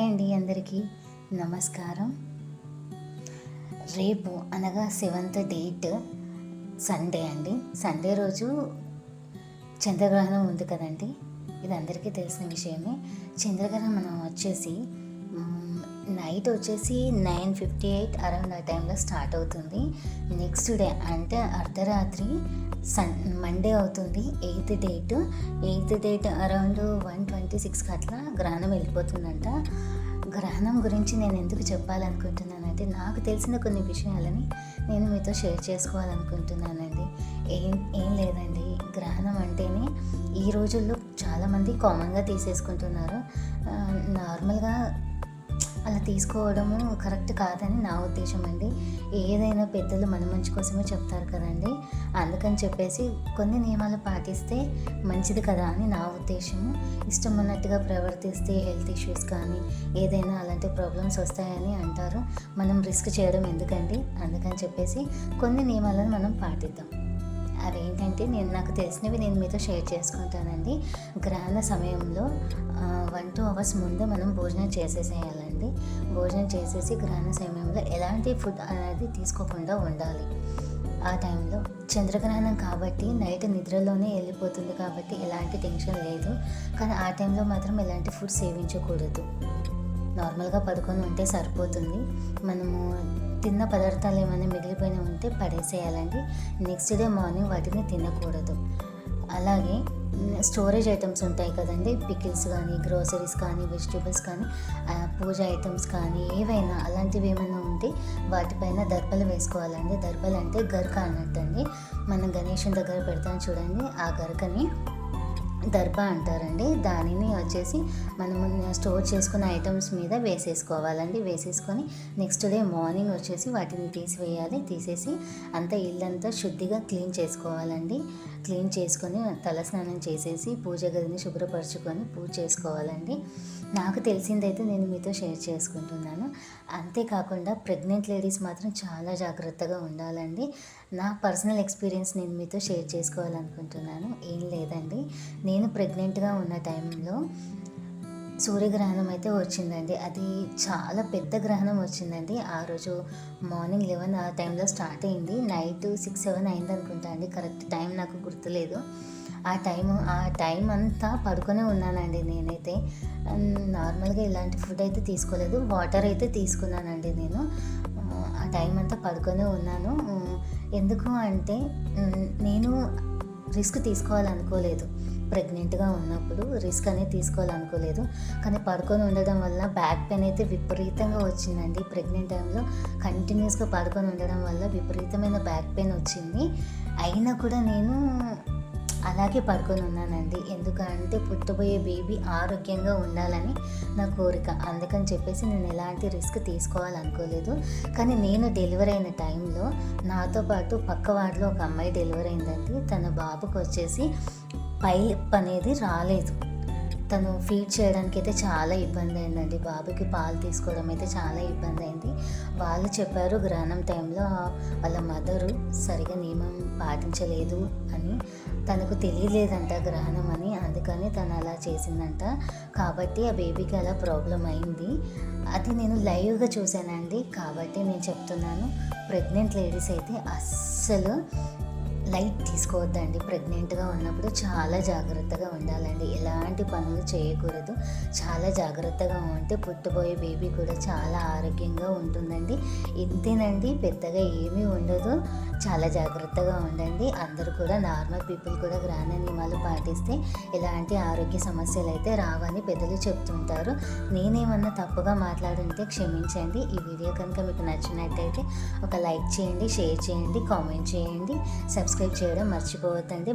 అండి అందరికీ నమస్కారం. రేపు అనగా సెవెంత్ డేట్ సండే అండి. సండే రోజు చంద్రగ్రహణం ఉంది కదండి. ఇది అందరికీ తెలిసిన విషయమే. చంద్రగ్రహణం వచ్చేసి నైట్ వచ్చేసి నైన్ ఫిఫ్టీ ఎయిట్ అరౌండ్ ఆ టైంలో స్టార్ట్ అవుతుంది. నెక్స్ట్ డే అంటే అర్ధరాత్రి సన్ మండే అవుతుంది eighth date. Eighth date around one twenty సిక్స్కి అట్లా గ్రహణం వెళ్ళిపోతుందంట. గ్రహణం గురించి నేను ఎందుకు చెప్పాలనుకుంటున్నానంటే నాకు తెలిసిన కొన్ని విషయాలని నేను మీతో షేర్ చేసుకోవాలనుకుంటున్నానండి. ఏం ఏం లేదండి. గ్రహణం అంటేనే ఈ రోజుల్లో చాలామంది కామన్గా తీసేసుకుంటున్నారు. నార్మల్గా అలా తీసుకోవడము కరెక్ట్ కాదని నా ఉద్దేశం అండి. ఏదైనా పెద్దలు మన మంచి కోసమే చెప్తారు కదండి. అందుకని చెప్పేసి కొన్ని నియమాలు పాటిస్తే మంచిది కదా అని నా ఉద్దేశము. ఇష్టం ఉన్నట్టుగా ప్రవర్తిస్తే హెల్త్ ఇష్యూస్ కానీ ఏదైనా అలాంటి ప్రాబ్లమ్స్ వస్తాయని అంటారు. మనం రిస్క్ చేయడం ఎందుకండి? అందుకని చెప్పేసి కొన్ని నియమాలను మనం పాటిద్దాం. అవేంటంటే నేను నాకు తెలిసినవి నేను మీతో షేర్ చేసుకుంటానండి. గ్రహణ సమయంలో వన్ టూ అవర్స్ ముందే మనం భోజనం చేసేసేయాలండి భోజనం చేసేసి గ్రహణ సమయంలో ఎలాంటి ఫుడ్ అనేది తీసుకోకుండా ఉండాలి. ఆ టైంలో చంద్రగ్రహణం కాబట్టి నైట్ నిద్రలోనే వెళ్ళిపోతుంది కాబట్టి ఎలాంటి టెన్షన్ లేదు. కానీ ఆ టైంలో మాత్రం ఎలాంటి ఫుడ్ సేవించకూడదు. నార్మల్గా పడుకొని ఉంటే సరిపోతుంది. మనము తిన్న పదార్థాలు ఏమైనా మిగిలిపోయిన ఉంటే పడేసేయాలండి. నెక్స్ట్ డే మార్నింగ్ వాటిని తినకూడదు. అలాగే స్టోరేజ్ ఐటమ్స్ ఉంటాయి కదండి. పికిల్స్ కానీ గ్రోసరీస్ కానీ వెజిటేబుల్స్ కానీ పూజ ఐటమ్స్ కానీ ఏవైనా అలాంటివి ఏమైనా ఉంటే వాటిపైన దర్పలు వేసుకోవాలండి. దర్పలు అంటే గరక అన్నట్టండి మనం గణేషుని దగ్గర పెడతాం చూడండి. ఆ గరకని దర్భ అంటారండి. దానిని వచ్చేసి మనము స్టోర్ చేసుకున్న ఐటమ్స్ మీద వేసేసుకోవాలండి. వేసేసుకొని నెక్స్ట్ డే మార్నింగ్ వచ్చేసి వాటిని తీసివేయాలి. తీసేసి అంతా ఇల్లంతా శుద్ధిగా క్లీన్ చేసుకోవాలండి. క్లీన్ చేసుకొని తలస్నానం చేసేసి పూజ గదిని శుభ్రపరచుకొని పూజ చేసుకోవాలండి. నాకు తెలిసిందైతే నేను మీతో షేర్ చేసుకుంటున్నాను. అంతేకాకుండా ప్రెగ్నెంట్ లేడీస్ మాత్రం చాలా జాగ్రత్తగా ఉండాలండి. నా పర్సనల్ ఎక్స్పీరియన్స్ నేను మీతో షేర్ చేసుకోవాలనుకుంటున్నాను. ఏం లేదండి. నేను ప్రెగ్నెంట్గా ఉన్న టైంలో సూర్యగ్రహణం అయితే వచ్చిందండి. అది చాలా పెద్ద గ్రహణం వచ్చిందండి. ఆ రోజు మార్నింగ్ లెవెన్ ఆ టైంలో స్టార్ట్ అయింది. నైట్ సిక్స్ సెవెన్ అయింది అనుకుంటా అండి. కరెక్ట్ టైం నాకు గుర్తులేదు. ఆ టైం ఆ టైం అంతా పడుకొనే ఉన్నానండి నేనైతే. నార్మల్గా ఇలాంటి ఫుడ్ అయితే తీసుకోలేదు. వాటర్ అయితే తీసుకున్నానండి నేను. ఆ, టైం అంతా పడుకొనే ఉన్నాను. ఎందుకు అంటే నేను రిస్క్ తీసుకోవాలనుకోలేదు. ప్రెగ్నెంట్గా ఉన్నప్పుడు రిస్క్ అనేది తీసుకోవాలనుకోలేదు. కానీ పడుకొని ఉండడం వల్ల బ్యాక్ పెయిన్ అయితే విపరీతంగా వచ్చిందండి. ప్రెగ్నెంట్ టైంలో కంటిన్యూస్గా పడుకొని ఉండడం వల్ల విపరీతమైన బ్యాక్ పెయిన్ వచ్చింది. అయినా కూడా నేను అలాగే పడుకొని ఉన్నానండి. ఎందుకంటే పుట్టబోయే బేబీ ఆరోగ్యంగా ఉండాలని నా కోరిక. అందుకని చెప్పేసి నేను ఎలాంటి రిస్క్ తీసుకోవాలనుకోలేదు. కానీ నేను డెలివరీ అయిన టైంలో నాతో పాటు పక్క వార్డులో ఒక అమ్మాయి డెలివరీ అయిందండి. తన బాబుకి వచ్చేసి పైలిప్ అనేది రాలేదు. తను ఫీడ్ చేయడానికి అయితే చాలా ఇబ్బంది అయిందండి. బాబుకి పాలు తీసుకోవడం అయితే చాలా ఇబ్బంది అయింది. వాళ్ళు చెప్పారు గ్రహణం టైంలో వాళ్ళ మదరు సరిగా నియమం పాటించలేదు అని. తనకు తెలియలేదంట గ్రహణం అని. అందుకని తను అలా చేసిందంట. కాబట్టి ఆ బేబీకి అలా ప్రాబ్లం అయింది. అది నేను లైవ్గా చూశానండి. కాబట్టి నేను చెప్తున్నాను. ప్రెగ్నెంట్ లేడీస్ అయితే అస్సలు లైట్ తీసుకోవద్దండి. ప్రెగ్నెంట్గా ఉన్నప్పుడు చాలా జాగ్రత్తగా ఉండాలండి. ఎలాంటి పనులు చేయకూడదు. చాలా జాగ్రత్తగా ఉంటే పుట్టబోయే బేబీ కూడా చాలా ఆరోగ్యంగా ఉంటుందండి. ఇంతేనండి పెద్దగా ఏమీ ఉండదు. చాలా జాగ్రత్తగా ఉండండి. అందరూ కూడా నార్మల్ పీపుల్ కూడా గ్రహణ నియమాలు పాటిస్తే ఎలాంటి ఆరోగ్య సమస్యలు అయితే రావని పెద్దలు చెప్తుంటారు. నేనేమన్నా తప్పుగా మాట్లాడుంటే క్షమించండి. ఈ వీడియో కనుక మీకు నచ్చినట్టయితే ఒక లైక్ చేయండి షేర్ చేయండి కామెంట్ చేయండి. సబ్స్క్రైబ్ చేయడం మర్చిపోవద్దండి.